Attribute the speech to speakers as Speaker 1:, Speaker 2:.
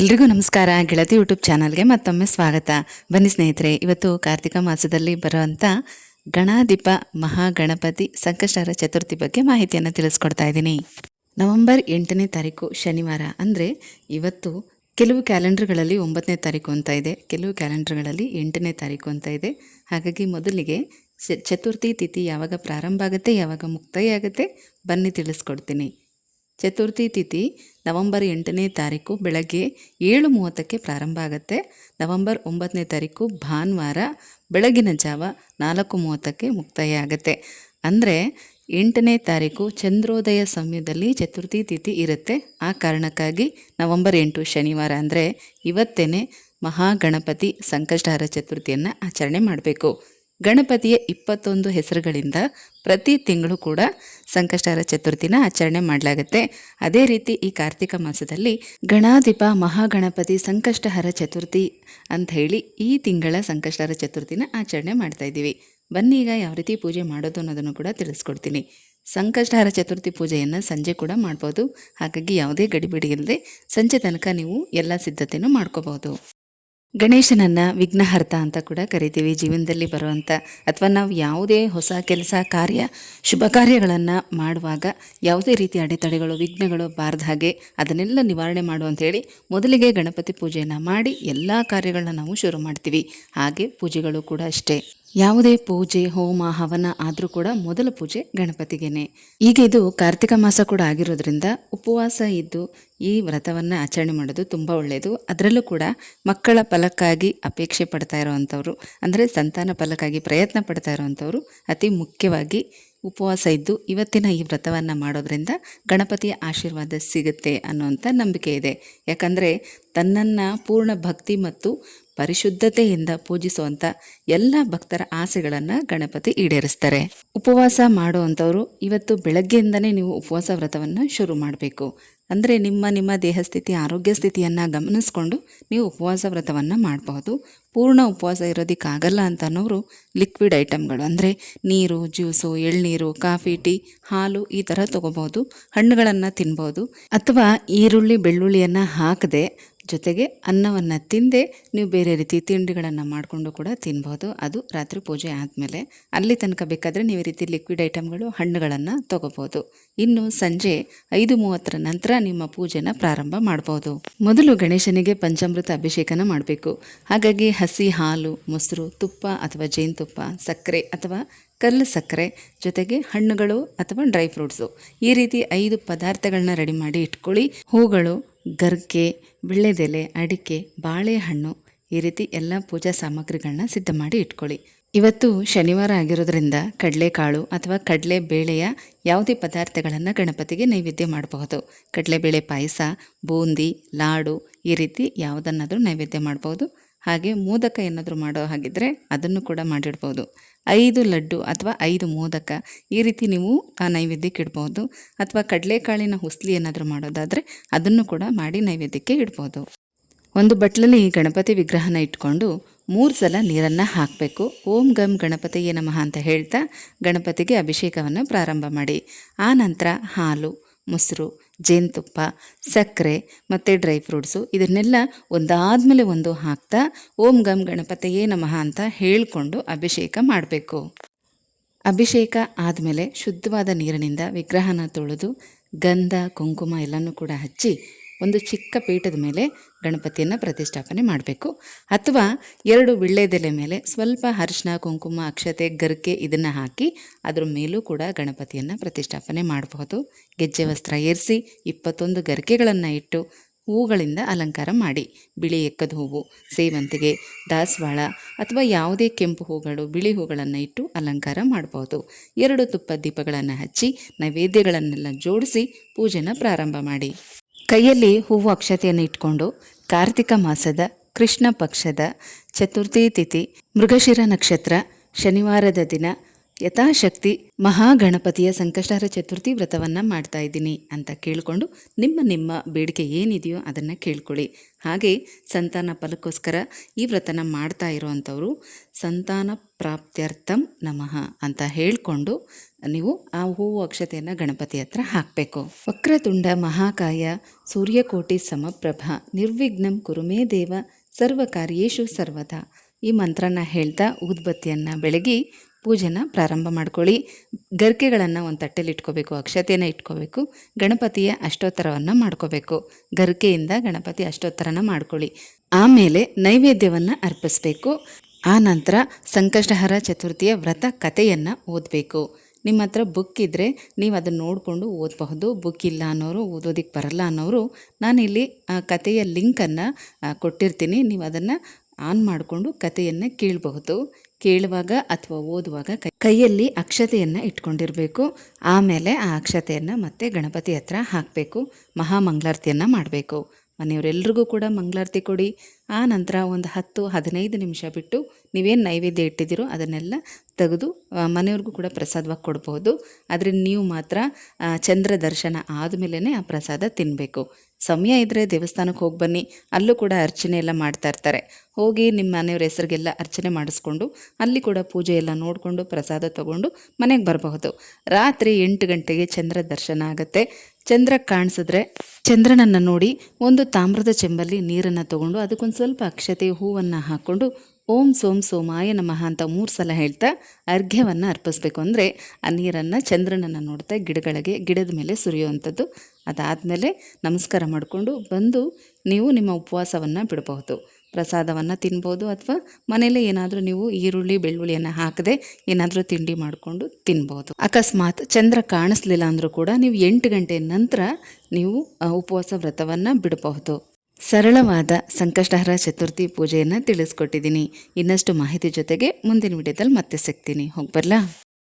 Speaker 1: ಎಲ್ರಿಗೂ ನಮಸ್ಕಾರ. ಗೆಳತಿ ಯೂಟ್ಯೂಬ್ ಚಾನಲ್ಗೆ ಮತ್ತೊಮ್ಮೆ ಸ್ವಾಗತ. ಬನ್ನಿ ಸ್ನೇಹಿತರೆ, ಇವತ್ತು ಕಾರ್ತಿಕ ಮಾಸದಲ್ಲಿ ಬರುವಂಥ ಗಣಾಧಿಪ ಮಹಾಗಣಪತಿ ಸಂಕಷ್ಟರ ಚತುರ್ಥಿ ಬಗ್ಗೆ ಮಾಹಿತಿಯನ್ನು ತಿಳಿಸ್ಕೊಡ್ತಾ ಇದ್ದೀನಿ. ನವೆಂಬರ್ ಎಂಟನೇ ತಾರೀಕು ಶನಿವಾರ. ಅಂದರೆ ಇವತ್ತು ಕೆಲವು ಕ್ಯಾಲೆಂಡರ್ಗಳಲ್ಲಿ ಒಂಬತ್ತನೇ ತಾರೀಕು ಅಂತ ಇದೆ. ಕೆಲವು ಕ್ಯಾಲೆಂಡರ್ಗಳಲ್ಲಿ ಎಂಟನೇ ತಾರೀಕು ಅಂತ ಇದೆ. ಹಾಗಾಗಿ ಮೊದಲಿಗೆ ಚತುರ್ಥಿ ತಿಥಿ ಯಾವಾಗ ಪ್ರಾರಂಭ ಆಗುತ್ತೆ, ಯಾವಾಗ ಮುಕ್ತಾಯ ಆಗುತ್ತೆ, ಬನ್ನಿ ತಿಳಿಸ್ಕೊಡ್ತೀನಿ. ಚತುರ್ಥಿ ತಿಥಿ ನವೆಂಬರ್ ಎಂಟನೇ ತಾರೀಕು ಬೆಳಗ್ಗೆ ಏಳು ಮೂವತ್ತಕ್ಕೆ ಪ್ರಾರಂಭ ಆಗುತ್ತೆ. ನವೆಂಬರ್ ಒಂಬತ್ತನೇ ತಾರೀಕು ಭಾನುವಾರ ಬೆಳಗಿನ ಜಾವ ನಾಲ್ಕು ಮೂವತ್ತಕ್ಕೆ ಮುಕ್ತಾಯ ಆಗುತ್ತೆ. ಅಂದರೆ ಎಂಟನೇ ತಾರೀಕು ಚಂದ್ರೋದಯ ಸಮಯದಲ್ಲಿ ಚತುರ್ಥಿ ತಿಥಿ ಇರುತ್ತೆ. ಆ ಕಾರಣಕ್ಕಾಗಿ ನವೆಂಬರ್ ಎಂಟು ಶನಿವಾರ ಅಂದರೆ ಇವತ್ತೇ ಮಹಾಗಣಪತಿ ಸಂಕಷ್ಟಹಾರ ಚತುರ್ಥಿಯನ್ನು ಆಚರಣೆ ಮಾಡಬೇಕು. ಗಣಪತಿಯ ಇಪ್ಪತ್ತೊಂದು ಹೆಸರುಗಳಿಂದ ಪ್ರತಿ ತಿಂಗಳು ಕೂಡ ಸಂಕಷ್ಟಹರ ಚತುರ್ಥಿನ ಆಚರಣೆ ಮಾಡಲಾಗುತ್ತೆ. ಅದೇ ರೀತಿ ಈ ಕಾರ್ತಿಕ ಮಾಸದಲ್ಲಿ ಗಣಾಧಿಪ ಮಹಾಗಣಪತಿ ಸಂಕಷ್ಟಹರ ಚತುರ್ಥಿ ಅಂತ ಹೇಳಿ ಈ ತಿಂಗಳ ಸಂಕಷ್ಟಹರ ಚತುರ್ಥಿನ ಆಚರಣೆ ಮಾಡ್ತಾ ಇದ್ದೀವಿ. ಬನ್ನಿ ಈಗ ಯಾವ ರೀತಿ ಪೂಜೆ ಮಾಡೋದು ಅನ್ನೋದನ್ನು ಕೂಡ ತಿಳಿಸ್ಕೊಡ್ತೀನಿ. ಸಂಕಷ್ಟಹರ ಚತುರ್ಥಿ ಪೂಜೆಯನ್ನು ಸಂಜೆ ಕೂಡ ಮಾಡ್ಬೋದು. ಹಾಗಾಗಿ ಯಾವುದೇ ಗಡಿಬಿಡಿ ಇಲ್ಲದೆ ಸಂಜೆ ತನಕ ನೀವು ಎಲ್ಲ ಸಿದ್ಧತೆಯೂ ಮಾಡ್ಕೋಬಹುದು. ಗಣೇಶನನ್ನ ವಿಘ್ನಹರ್ತ ಅಂತ ಕೂಡ ಕರಿತೀವಿ. ಜೀವನದಲ್ಲಿ ಬರುವಂಥ ಅಥವಾ ನಾವು ಯಾವುದೇ ಹೊಸ ಕೆಲಸ, ಕಾರ್ಯ, ಶುಭ ಕಾರ್ಯಗಳನ್ನು ಮಾಡುವಾಗ ಯಾವುದೇ ರೀತಿ ಅಡೆತಡೆಗಳು, ವಿಘ್ನಗಳು ಬಾರದ ಹಾಗೆ ಅದನ್ನೆಲ್ಲ ನಿವಾರಣೆ ಮಾಡು ಅಂತೇಳಿ ಮೊದಲಿಗೆ ಗಣಪತಿ ಪೂಜೆಯನ್ನು ಮಾಡಿ ಎಲ್ಲ ಕಾರ್ಯಗಳನ್ನ ನಾವು ಶುರು ಮಾಡ್ತೀವಿ. ಹಾಗೆ ಪೂಜೆಗಳು ಕೂಡ ಅಷ್ಟೇ. ಯಾವುದೇ ಪೂಜೆ, ಹೋಮ, ಹವನ ಆದರೂ ಕೂಡ ಮೊದಲ ಪೂಜೆ ಗಣಪತಿಗೇನೆ. ಈಗ ಇದು ಕಾರ್ತಿಕ ಮಾಸ ಕೂಡ ಆಗಿರೋದ್ರಿಂದ ಉಪವಾಸ ಇದ್ದು ಈ ವ್ರತವನ್ನು ಆಚರಣೆ ಮಾಡೋದು ತುಂಬ ಒಳ್ಳೆಯದು ಅದರಲ್ಲೂ ಕೂಡ ಮಕ್ಕಳ ಫಲಕ್ಕಾಗಿ ಅಪೇಕ್ಷೆ ಪಡ್ತಾ ಇರೋವಂಥವ್ರು, ಅಂದರೆ ಸಂತಾನ ಫಲಕ್ಕಾಗಿ ಪ್ರಯತ್ನ ಪಡ್ತಾ ಇರೋವಂಥವ್ರು ಅತಿ ಮುಖ್ಯವಾಗಿ ಉಪವಾಸ ಇದ್ದು ಇವತ್ತಿನ ಈ ವ್ರತವನ್ನು ಮಾಡೋದ್ರಿಂದ ಗಣಪತಿಯ ಆಶೀರ್ವಾದ ಸಿಗುತ್ತೆ ಅನ್ನುವಂಥ ನಂಬಿಕೆ ಇದೆ. ಯಾಕಂದರೆ ತನ್ನನ್ನು ಪೂರ್ಣ ಭಕ್ತಿ ಮತ್ತು ಪರಿಶುದ್ಧತೆಯಿಂದ ಪೂಜಿಸುವಂಥ ಎಲ್ಲ ಭಕ್ತರ ಆಸೆಗಳನ್ನು ಗಣಪತಿ ಈಡೇರಿಸ್ತಾರೆ. ಉಪವಾಸ ಮಾಡುವಂಥವ್ರು ಇವತ್ತು ಬೆಳಗ್ಗೆಯಿಂದನೇ ನೀವು ಉಪವಾಸ ವ್ರತವನ್ನು ಶುರು ಮಾಡಬೇಕು. ಅಂದರೆ ನಿಮ್ಮ ನಿಮ್ಮ ದೇಹ ಸ್ಥಿತಿ, ಆರೋಗ್ಯ ಸ್ಥಿತಿಯನ್ನು ಗಮನಿಸ್ಕೊಂಡು ನೀವು ಉಪವಾಸ ವ್ರತವನ್ನು ಮಾಡಬಹುದು. ಪೂರ್ಣ ಉಪವಾಸ ಇರೋದಕ್ಕಾಗಲ್ಲ ಅಂತ ಅನ್ನೋರು ಲಿಕ್ವಿಡ್ ಐಟಮ್ಗಳು ಅಂದರೆ ನೀರು, ಜ್ಯೂಸು, ಎಳ್ನೀರು, ಕಾಫಿ, ಟೀ, ಹಾಲು ಈ ಥರ ತೊಗೋಬೋದು ಹಣ್ಣುಗಳನ್ನು ತಿನ್ಬೋದು ಅಥವಾ ಈರುಳ್ಳಿ, ಬೆಳ್ಳುಳ್ಳಿಯನ್ನು ಹಾಕದೆ ಜೊತೆಗೆ ಅನ್ನವನ್ನು ತಿಂದೆ ನೀವು ಬೇರೆ ರೀತಿ ತಿಂಡಿಗಳನ್ನು ಮಾಡಿಕೊಂಡು ಕೂಡ ತಿನ್ಬೋದು ಅದು ರಾತ್ರಿ ಪೂಜೆ ಆದಮೇಲೆ. ಅಲ್ಲಿ ತನಕ ಬೇಕಾದರೆ ನೀವು ಈ ರೀತಿ ಲಿಕ್ವಿಡ್ ಐಟಮ್ಗಳು ಹಣ್ಣುಗಳನ್ನು ತಗೋಬೋದು ಇನ್ನು ಸಂಜೆ ಐದು ಮೂವತ್ತರ ನಂತರ ನಿಮ್ಮ ಪೂಜೆನ ಪ್ರಾರಂಭ ಮಾಡ್ಬೋದು ಮೊದಲು ಗಣೇಶನಿಗೆ ಪಂಚಾಮೃತ ಅಭಿಷೇಕನ ಮಾಡಬೇಕು. ಹಾಗಾಗಿ ಹಸಿ ಹಾಲು, ಮೊಸರು, ತುಪ್ಪ ಅಥವಾ ಜೇನುತುಪ್ಪ ಸಕ್ಕರೆ ಅಥವಾ ಕಲ್ಲು ಸಕ್ಕರೆ ಜೊತೆಗೆ ಹಣ್ಣುಗಳು ಅಥವಾ ಡ್ರೈ ಫ್ರೂಟ್ಸು. ಈ ರೀತಿ ಐದು ಪದಾರ್ಥಗಳನ್ನ ರೆಡಿ ಮಾಡಿ ಇಟ್ಕೊಳ್ಳಿ. ಹೂಗಳು ಗರ್ಗೆ ವಿಳ್ಳೆದೆಲೆ ಅಡಿಕೆ, ಬಾಳೆಹಣ್ಣು ಈ ರೀತಿ ಎಲ್ಲ ಪೂಜಾ ಸಾಮಗ್ರಿಗಳನ್ನ ಸಿದ್ಧ ಮಾಡಿ ಇಟ್ಕೊಳ್ಳಿ. ಇವತ್ತು ಶನಿವಾರ ಆಗಿರೋದ್ರಿಂದ ಕಡಲೆಕಾಳು ಅಥವಾ ಕಡಲೆ ಬೇಳೆಯ ಯಾವುದೇ ಪದಾರ್ಥಗಳನ್ನು ಗಣಪತಿಗೆ ನೈವೇದ್ಯ ಮಾಡಬಹುದು. ಕಡಲೆಬೇಳೆ ಪಾಯಸ, ಬೂಂದಿ, ಲಾಡು ಈ ರೀತಿ ಯಾವುದನ್ನಾದರೂ ನೈವೇದ್ಯ ಮಾಡ್ಬೋದು ಹಾಗೆ ಮೋದಕ ಏನಾದರೂ ಮಾಡೋ ಹಾಗಿದ್ರೆ ಅದನ್ನು ಕೂಡ ಮಾಡಿಡ್ಬೋದು ಐದು ಲಡ್ಡು ಅಥವಾ ಐದು ಮೋದಕ ಈ ರೀತಿ ನೀವು ಆ ನೈವೇದ್ಯಕ್ಕೆ ಇಡ್ಬೋದು ಅಥವಾ ಕಡಲೆಕಾಳಿನ ಹುಸ್ಲಿ ಏನಾದರೂ ಮಾಡೋದಾದರೆ ಅದನ್ನು ಕೂಡ ಮಾಡಿ ನೈವೇದ್ಯಕ್ಕೆ ಇಡ್ಬೋದು. ಒಂದು ಬಟ್ಲಲ್ಲಿ ಗಣಪತಿ ವಿಗ್ರಹನ ಇಟ್ಕೊಂಡು ಮೂರು ಸಲ ನೀರನ್ನು ಹಾಕಬೇಕು. ಓಂ ಗಂ ಗಣಪತಿಗೆ ನಮಃ ಅಂತ ಹೇಳ್ತಾ ಗಣಪತಿಗೆ ಅಭಿಷೇಕವನ್ನು ಪ್ರಾರಂಭ ಮಾಡಿ. ಆ ನಂತರ ಹಾಲು, ಮೊಸರು ಜೇನುತುಪ್ಪ, ಸಕ್ಕರೆ ಮತ್ತು ಡ್ರೈ ಫ್ರೂಟ್ಸು. ಇದನ್ನೆಲ್ಲ ಒಂದಾದ್ಮೇಲೆ ಒಂದು ಹಾಕ್ತಾ ಓಂ ಗಂ ಗಣಪತಿಯೇ ನಮಃ ಅಂತ ಹೇಳಿಕೊಂಡು ಅಭಿಷೇಕ ಮಾಡಬೇಕು. ಅಭಿಷೇಕ ಆದಮೇಲೆ ಶುದ್ಧವಾದ ನೀರಿನಿಂದ ವಿಗ್ರಹನ ತೊಳೆದು, ಗಂಧ, ಕುಂಕುಮ ಎಲ್ಲನೂ ಕೂಡ ಹಚ್ಚಿ ಒಂದು ಚಿಕ್ಕ ಪೀಠದ ಮೇಲೆ ಗಣಪತಿಯನ್ನು ಪ್ರತಿಷ್ಠಾಪನೆ ಮಾಡಬೇಕು. ಅಥವಾ ಎರಡು ವಿಳ್ಳೆದೆಲೆ ಮೇಲೆ ಸ್ವಲ್ಪ ಅರಿಶಿನ ಕುಂಕುಮ, ಅಕ್ಷತೆ, ಗರಿಕೆ ಇದನ್ನು ಹಾಕಿ ಅದ್ರ ಮೇಲೂ ಕೂಡ ಗಣಪತಿಯನ್ನು ಪ್ರತಿಷ್ಠಾಪನೆ ಮಾಡಬಹುದು. ಗೆಜ್ಜೆ ವಸ್ತ್ರ ಏರಿಸಿ ಇಪ್ಪತ್ತೊಂದು ಗರಿಕೆಗಳನ್ನು ಇಟ್ಟು ಹೂಗಳಿಂದ ಅಲಂಕಾರ ಮಾಡಿ. ಬಿಳಿ ಎಕ್ಕದ ಹೂವು, ಸೇವಂತಿಗೆ, ದಾಸವಾಳ ಅಥವಾ ಯಾವುದೇ ಕೆಂಪು ಹೂಗಳು, ಬಿಳಿ ಹೂಗಳನ್ನು ಇಟ್ಟು ಅಲಂಕಾರ ಮಾಡಬಹುದು. ಎರಡು ತುಪ್ಪ ದೀಪಗಳನ್ನು ಹಚ್ಚಿ ನೈವೇದ್ಯಗಳನ್ನೆಲ್ಲ ಜೋಡಿಸಿ ಪೂಜೆನ ಪ್ರಾರಂಭ ಮಾಡಿ. ಕೈಯಲ್ಲಿ ಹೂವು ಅಕ್ಷತೆಯನ್ನು ಇಟ್ಕೊಂಡು ಕಾರ್ತಿಕ ಮಾಸದ ಕೃಷ್ಣ ಪಕ್ಷದ ಚತುರ್ಥಿ ತಿಥಿ, ಮೃಗಶಿರ ನಕ್ಷತ್ರ, ಶನಿವಾರದ ದಿನ ಯಥಾಶಕ್ತಿ ಮಹಾಗಣಪತಿಯ ಸಂಕಷ್ಟಹರ ಚತುರ್ಥಿ ವ್ರತವನ್ನು ಮಾಡ್ತಾ ಇದ್ದೀನಿ ಅಂತ ಕೇಳಿಕೊಂಡು ನಿಮ್ಮ ನಿಮ್ಮ ಬೇಡಿಕೆ ಏನಿದೆಯೋ ಅದನ್ನು ಕೇಳ್ಕೊಳ್ಳಿ. ಹಾಗೆ ಸಂತಾನ ಫಲಕ್ಕೋಸ್ಕರ ಈ ವ್ರತನ ಮಾಡ್ತಾ ಇರೋವಂಥವ್ರು ಸಂತಾನ ಪ್ರಾಪ್ತ್ಯರ್ಥಂ ನಮಃ ಅಂತ ಹೇಳಿಕೊಂಡು ನೀವು ಆ ಹೂವು ಅಕ್ಷತೆಯನ್ನು ಗಣಪತಿ ಹತ್ರ ಹಾಕಬೇಕು. ವಕ್ರತುಂಡ ಮಹಾಕಾಯ, ಸೂರ್ಯಕೋಟಿ ಸಮಪ್ರಭ, ನಿರ್ವಿಘ್ನಂ ಕುರುಮೇ ದೇವ, ಸರ್ವ ಕಾರ್ಯೇಶು ಸರ್ವದಾ. ಈ ಮಂತ್ರನ ಹೇಳ್ತಾ ಊದ್ಬತ್ತಿಯನ್ನು ಬೆಳಗಿ ಪೂಜೆನ ಪ್ರಾರಂಭ ಮಾಡ್ಕೊಳ್ಳಿ. ಗರ್ಕೆಗಳನ್ನು ಒಂದು ತಟ್ಟೆಲಿ ಇಟ್ಕೋಬೇಕು, ಅಕ್ಷತೆಯನ್ನು ಇಟ್ಕೋಬೇಕು, ಗಣಪತಿಯ ಅಷ್ಟೋತ್ತರವನ್ನು ಮಾಡ್ಕೋಬೇಕು. ಗರ್ಕೆಯಿಂದ ಗಣಪತಿ ಅಷ್ಟೋತ್ತರನ ಮಾಡ್ಕೊಳ್ಳಿ. ಆಮೇಲೆ ನೈವೇದ್ಯವನ್ನು ಅರ್ಪಿಸಬೇಕು. ಆ ನಂತರ ಸಂಕಷ್ಟಹರ ಚತುರ್ಥಿಯ ವ್ರತ ಕಥೆಯನ್ನು ಓದಬೇಕು. ನಿಮ್ಮ ಹತ್ರ ಬುಕ್ ಇದ್ದರೆ ನೀವು ಅದನ್ನು ನೋಡಿಕೊಂಡು ಓದಬಹುದು. ಬುಕ್ ಇಲ್ಲ ಅನ್ನೋರು ಓದೋದಕ್ಕೆ ಬರಲ್ಲ ಅನ್ನೋರು ನಾನಿಲ್ಲಿ ಕಥೆಯ ಲಿಂಕನ್ನು ಕೊಟ್ಟಿರ್ತೀನಿ. ನೀವು ಅದನ್ನು ಆನ್ ಮಾಡಿಕೊಂಡು ಕಥೆಯನ್ನು ಕೇಳಬಹುದು. ಕೇಳುವಾಗ ಅಥವಾ ಓದುವಾಗ ಕೈಯಲ್ಲಿ ಅಕ್ಷತೆಯನ್ನು ಇಟ್ಕೊಂಡಿರಬೇಕು. ಆಮೇಲೆ ಆ ಅಕ್ಷತೆಯನ್ನು ಮತ್ತೆ ಗಣಪತಿ ಹತ್ರ ಹಾಕಬೇಕು. ಮಹಾಮಂಗಳಾರತಿಯನ್ನು ಮಾಡಬೇಕು. ಮನೆಯವರೆಲ್ರಿಗೂ ಕೂಡ ಮಂಗಳಾರತಿ ಕೊಡಿ. ಆ ನಂತರ ಒಂದು ಹತ್ತು, ಹದಿನೈದು ನಿಮಿಷ ಬಿಟ್ಟು ನೀವೇನು ನೈವೇದ್ಯ ಇಟ್ಟಿದ್ದೀರೋ ಅದನ್ನೆಲ್ಲ ತೆಗೆದು ಮನೆಯವ್ರಿಗೂ ಕೂಡ ಪ್ರಸಾದವಾಗಿ ಕೊಡ್ಬೋದು. ಆದರೆ ನೀವು ಮಾತ್ರ ಚಂದ್ರ ದರ್ಶನ ಆದಮೇಲೆ ಆ ಪ್ರಸಾದ ತಿನ್ನಬೇಕು ಸಮಯ ಇದ್ದರೆ ದೇವಸ್ಥಾನಕ್ಕೆ ಹೋಗಿ ಬನ್ನಿ. ಅಲ್ಲೂ ಕೂಡ ಅರ್ಚನೆ ಎಲ್ಲ ಮಾಡ್ತಾ ಇರ್ತಾರೆ. ಹೋಗಿ ನಿಮ್ಮ ಮನೆಯವ್ರ ಹೆಸರಿಗೆಲ್ಲ ಅರ್ಚನೆ ಮಾಡಿಸ್ಕೊಂಡು, ಅಲ್ಲಿ ಕೂಡ ಪೂಜೆ ಎಲ್ಲ ನೋಡಿಕೊಂಡು ಪ್ರಸಾದ ತಗೊಂಡು ಮನೆಗೆ ಬರಬಹುದು. ರಾತ್ರಿ ಎಂಟು ಗಂಟೆಗೆ ಚಂದ್ರ ದರ್ಶನ ಆಗುತ್ತೆ. ಚಂದ್ರ ಕಾಣಿಸಿದ್ರೆ ಚಂದ್ರನನ್ನು ನೋಡಿ ಒಂದು ತಾಮ್ರದ ಚೆಂಬಲ್ಲಿ ನೀರನ್ನು ತಗೊಂಡು ಅದಕ್ಕೊಂದು ಸ್ವಲ್ಪ ಅಕ್ಷತೆ ಹೂವನ್ನು ಹಾಕ್ಕೊಂಡು ಓಂ ಸೋಂ ಸೋಮಾಯ ನಮಃ ಅಂತ ಮೂರು ಸಲ ಹೇಳ್ತಾ ಅರ್ಘ್ಯವನ್ನು ಅರ್ಪಿಸ್ಬೇಕು. ಅಂದರೆ ಆ ನೀರನ್ನು ಚಂದ್ರನನ್ನು ನೋಡ್ತಾ ಗಿಡಗಳಿಗೆ, ಗಿಡದ ಮೇಲೆ ಸುರಿಯುವಂಥದ್ದು. ಅದಾದಮೇಲೆ ನಮಸ್ಕಾರ ಮಾಡಿಕೊಂಡು ಬಂದು ನೀವು ನಿಮ್ಮ ಉಪವಾಸವನ್ನು ಬಿಡಬಹುದು. ಪ್ರಸಾದವನ್ನು ತಿನ್ಬೋದು ಅಥವಾ ಮನೆಯಲ್ಲೇ ಏನಾದರೂ ನೀವು ಈರುಳ್ಳಿ, ಬೆಳ್ಳುಳ್ಳಿಯನ್ನು ಹಾಕದೆ ಏನಾದರೂ ತಿಂಡಿ ಮಾಡಿಕೊಂಡು ತಿನ್ಬೋದು. ಅಕಸ್ಮಾತ್ ಚಂದ್ರ ಕಾಣಿಸ್ಲಿಲ್ಲ ಅಂದರೂ ಕೂಡ ನೀವು ಎಂಟು ಗಂಟೆ ನಂತರ ನೀವು ಉಪವಾಸ ವ್ರತವನ್ನು ಬಿಡಬಹುದು. ಸರಳವಾದ ಸಂಕಷ್ಟಹರ ಚತುರ್ಥಿ ಪೂಜೆಯನ್ನು ತಿಳಿಸ್ಕೊಟ್ಟಿದ್ದೀನಿ. ಇನ್ನಷ್ಟು ಮಾಹಿತಿ ಜೊತೆಗೆ ಮುಂದಿನ ವಿಡಿಯೋದಲ್ಲಿ ಮತ್ತೆ ಸಿಗ್ತೀನಿ. ಹೋಗ್ಬರ್ಲಾ? ಬರಲಾ